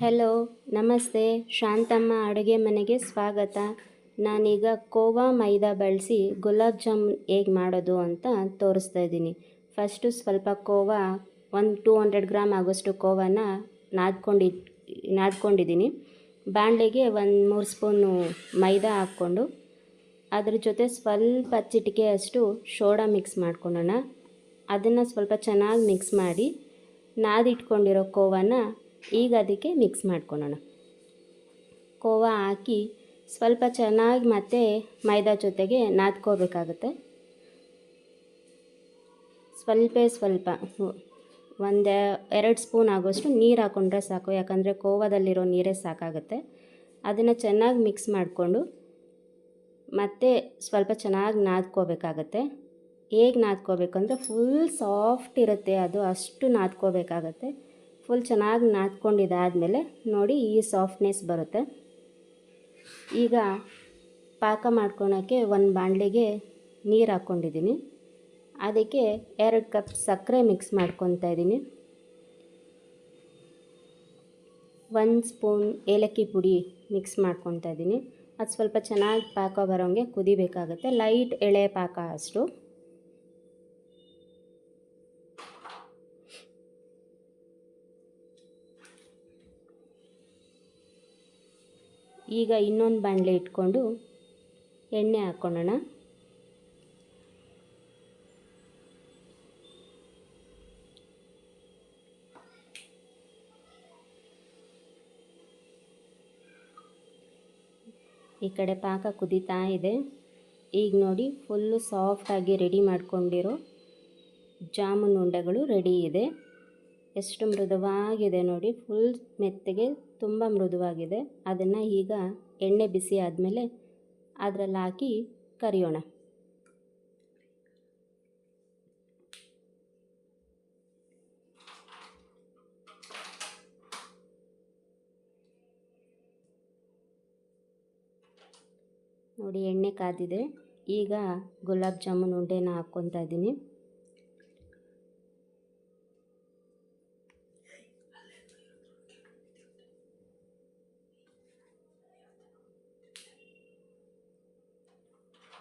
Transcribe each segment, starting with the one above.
Hello ನಮಸ್ತೆ. ಶಾಂತಮ್ಮ ಅಡುಗೆ ಮನೆಗೆ ಸ್ವಾಗತ. ನಾನೀಗ ಕೋವಾ ಮೈದಾ ಬಳಸಿ ಗುಲಾಬ್ ಜಾಮೂನ್ ಹೇಗೆ ಮಾಡೋದು ಅಂತ ತೋರಿಸ್ತಾ ಇದ್ದೀನಿ. ಫಸ್ಟು ಸ್ವಲ್ಪ ಕೋವಾ, ಒಂದು ಟೂ ಹಂಡ್ರೆಡ್ ಗ್ರಾಮ್ ಆಗೋಷ್ಟು ಕೋವಾನ ನಾದ್ಕೊಂಡಿ ನಾದ್ಕೊಂಡಿದ್ದೀನಿ. ಬಾಣಲೆಗೆ ಒಂದು ಮೂರು ಸ್ಪೂನು ಮೈದಾ ಹಾಕ್ಕೊಂಡು, ಅದ್ರ ಜೊತೆ ಸ್ವಲ್ಪ ಚಿಟಿಕೆಯಷ್ಟು ಸೋಡಾ ಮಿಕ್ಸ್ ಮಾಡ್ಕೊಳ್ಳೋಣ. ಅದನ್ನು ಸ್ವಲ್ಪ ಚೆನ್ನಾಗಿ ಮಿಕ್ಸ್ ಮಾಡಿ ನಾದಿಟ್ಕೊಂಡಿರೋ ಕೋವಾನ ಈಗ ಅದಕ್ಕೆ ಮಿಕ್ಸ್ ಮಾಡ್ಕೊಳ್ಳೋಣ ಕೋವಾ ಹಾಕಿ ಸ್ವಲ್ಪ ಚೆನ್ನಾಗಿ ಮತ್ತೆ ಮೈದಾ ಜೊತೆಗೆ ನಾದ್ಕೋಬೇಕಾಗುತ್ತೆ ಸ್ವಲ್ಪ ಸ್ವಲ್ಪ ಒಂದು ಎರಡು ಸ್ಪೂನ್ ಆಗೋಷ್ಟು ನೀರು ಹಾಕ್ಕೊಂಡ್ರೆ ಸಾಕು, ಯಾಕಂದರೆ ಕೋವಾದಲ್ಲಿರೋ ನೀರೇ ಸಾಕಾಗುತ್ತೆ. ಅದನ್ನು ಚೆನ್ನಾಗಿ ಮಿಕ್ಸ್ ಮಾಡಿಕೊಂಡು ಮತ್ತೆ ಸ್ವಲ್ಪ ಚೆನ್ನಾಗಿ ನಾದ್ಕೋಬೇಕಾಗತ್ತೆ ಹೇಗೆ ನಾದ್ಕೋಬೇಕಂದ್ರೆ ಫುಲ್ ಸಾಫ್ಟ್ ಇರುತ್ತೆ ಅದು, ಅಷ್ಟು ನಾದ್ಕೋಬೇಕಾಗತ್ತೆ ಫುಲ್ ಚೆನ್ನಾಗಿ ನಾದ್ಕೊಂಡಿದ್ದಾದಮೇಲೆ ನೋಡಿ ಈ ಸಾಫ್ಟ್ನೆಸ್ ಬರುತ್ತೆ. ಈಗ ಪಾಕ ಮಾಡ್ಕೊಳಕ್ಕೆ ಒಂದು ಬಾಣಲೆಗೆ ನೀರು ಹಾಕ್ಕೊಂಡಿದ್ದೀನಿ ಅದಕ್ಕೆ ಎರಡು ಕಪ್ ಸಕ್ಕರೆ ಮಿಕ್ಸ್ ಮಾಡ್ಕೊತಾ ಇದ್ದೀನಿ ಒಂದು ಸ್ಪೂನ್ ಏಲಕ್ಕಿ ಪುಡಿ ಮಿಕ್ಸ್ ಮಾಡ್ಕೊತಾ ಇದ್ದೀನಿ ಅದು ಸ್ವಲ್ಪ ಚೆನ್ನಾಗಿ ಪಾಕ ಬರೋಂಗೆ ಕುದಿಬೇಕಾಗುತ್ತೆ. ಲೈಟ್ ಎಳೆ ಪಾಕ ಅಷ್ಟು. ಈಗ ಇನ್ನೊಂದು ಬಾಣಲೆ ಇಟ್ಕೊಂಡು ಎಣ್ಣೆ ಹಾಕ್ಕೊಳ್ಳೋಣ. ಈ ಕಡೆ ಪಾಕ ಕುದೀತಾ ಇದೆ. ಈಗ ನೋಡಿ ಫುಲ್ಲು ಸಾಫ್ಟಾಗಿ ರೆಡಿ ಮಾಡ್ಕೊಂಡಿರೋ ಜಾಮೂನ್ ಉಂಡೆಗಳು ರೆಡಿ ಇದೆ. ಎಷ್ಟು ಮೃದುವಾಗಿದೆ ನೋಡಿ. ಫುಲ್ ಮೆತ್ತಗೆ, ತುಂಬ ಮೃದುವಾಗಿದೆ. ಅದನ್ನು ಈಗ ಎಣ್ಣೆ ಬಿಸಿ ಆದಮೇಲೆ ಅದರಲ್ಲಿ ಹಾಕಿ ಕರಿಯೋಣ. ನೋಡಿ, ಎಣ್ಣೆ ಕಾದಿದೆ. ಈಗ ಗುಲಾಬ್ ಜಾಮೂನ್ ಉಂಡೆನ ಹಾಕ್ಕೊತಾ ಇದ್ದೀನಿ.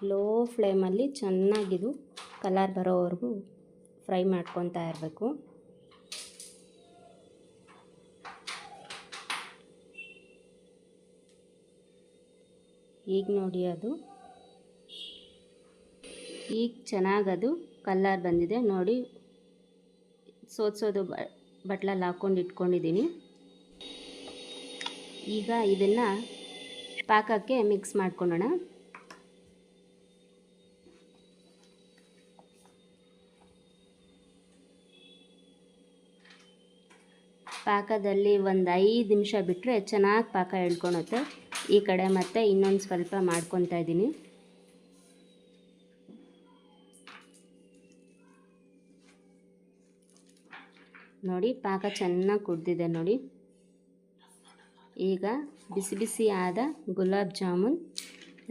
ಲೋ ಫ್ಲೇಮಲ್ಲಿ ಚೆನ್ನಾಗಿದು ಕಲರ್ ಬರೋವರೆಗೂ ಫ್ರೈ ಮಾಡ್ಕೊತಾ ಇರಬೇಕು. ಈಗ ನೋಡಿ ಅದು. ಈಗ ಚೆನ್ನಾಗದು ಕಲ್ಲರ್ ಬಂದಿದೆ. ನೋಡಿ ಸೋದ್ಸೋದು ಬಟ್ಲಲ್ಲಿ ಹಾಕ್ಕೊಂಡು ಇಟ್ಕೊಂಡಿದ್ದೀನಿ ಈಗ ಇದನ್ನು ಪಾಕಕ್ಕೆ ಮಿಕ್ಸ್ ಮಾಡ್ಕೊಳ್ಳೋಣ. ಪಾಕದಲ್ಲಿ ಒಂದು ಐದು ನಿಮಿಷ ಬಿಟ್ಟರೆ ಚೆನ್ನಾಗಿ ಪಾಕ ಹೇಳ್ಕೊಳುತ್ತೆ ಈ ಕಡೆ ಮತ್ತೆ ಇನ್ನೊಂದು ಸ್ವಲ್ಪ ಮಾಡ್ಕೊತಾ ಇದ್ದೀನಿ. ನೋಡಿ, ಪಾಕ ಚೆನ್ನಾಗಿ ಕುಡ್ದಿದೆ ನೋಡಿ. ಈಗ ಬಿಸಿ ಬಿಸಿ ಆದ ಗುಲಾಬ್ ಜಾಮೂನ್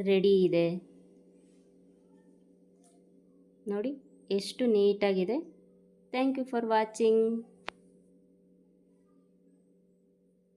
ರೆಡಿ ಇದೆ. ನೋಡಿ, ಎಷ್ಟು ನೀಟಾಗಿದೆ. Thank you for watching